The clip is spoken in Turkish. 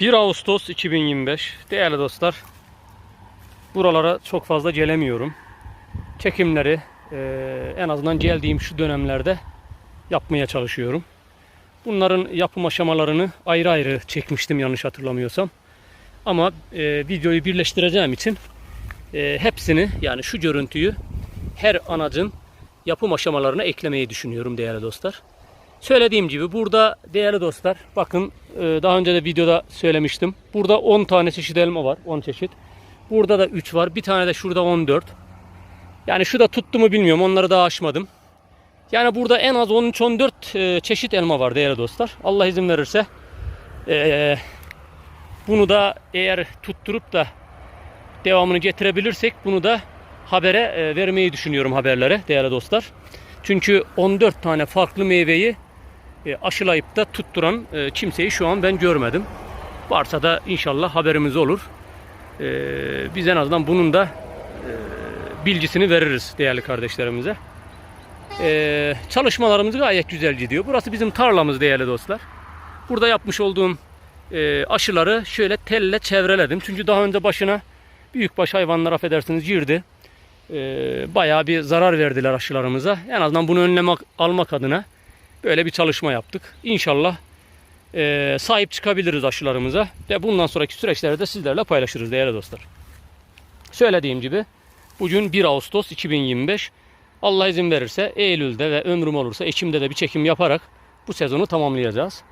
1 Ağustos 2025. Değerli dostlar. Buralara çok fazla gelemiyorum. Çekimleri eee, en azından geldiğim şu dönemlerde yapmaya çalışıyorum. Bunların yapım aşamalarını ayrı ayrı çekmiştim yanlış hatırlamıyorsam. Ama eee, videoyu birleştireceğim için eee, hepsini yani şu görüntüyü her anacın yapım aşamalarına eklemeyi düşünüyorum değerli dostlar. Söylediğim gibi burada değerli dostlar bakın e, daha önce de videoda söylemiştim. Burada 10 tane çeşit elma var. 10 çeşit. Burada da 3 var. Bir tane de şurada 14. Yani şu da tuttu mu bilmiyorum. Onları daha aşmadım. Yani burada en az 13-14 e, çeşit elma var değerli dostlar. Allah izin verirse e, bunu da eğer tutturup da devamını getirebilirsek bunu da habere vermeyi düşünüyorum haberlere değerli dostlar. Çünkü 14 tane farklı meyveyi e, aşılayıp da tutturan e, kimseyi şu an ben görmedim. Varsa da inşallah haberimiz olur. E, Biz en azından bunun da bilgisini veririz değerli kardeşlerimize. E, Çalışmalarımız gayet güzel gidiyor. Burası bizim tarlamız değerli dostlar. Burada yapmış olduğum aşıları şöyle telle çevreledim. Çünkü daha önce başına büyükbaş hayvanlar affedersiniz girdi. E, bayağı bir zarar verdiler aşılarımıza. En azından bunu önlemek almak adına böyle bir çalışma yaptık. İnşallah e, sahip çıkabiliriz aşılarımıza ve bundan sonraki süreçlerde sizlerle paylaşırız değerli dostlar. Söylediğim gibi bugün 1 Ağustos 2025. Allah izin verirse Eylül'de ve ömrüm olursa Ekim'de de bir çekim yaparak bu sezonu tamamlayacağız.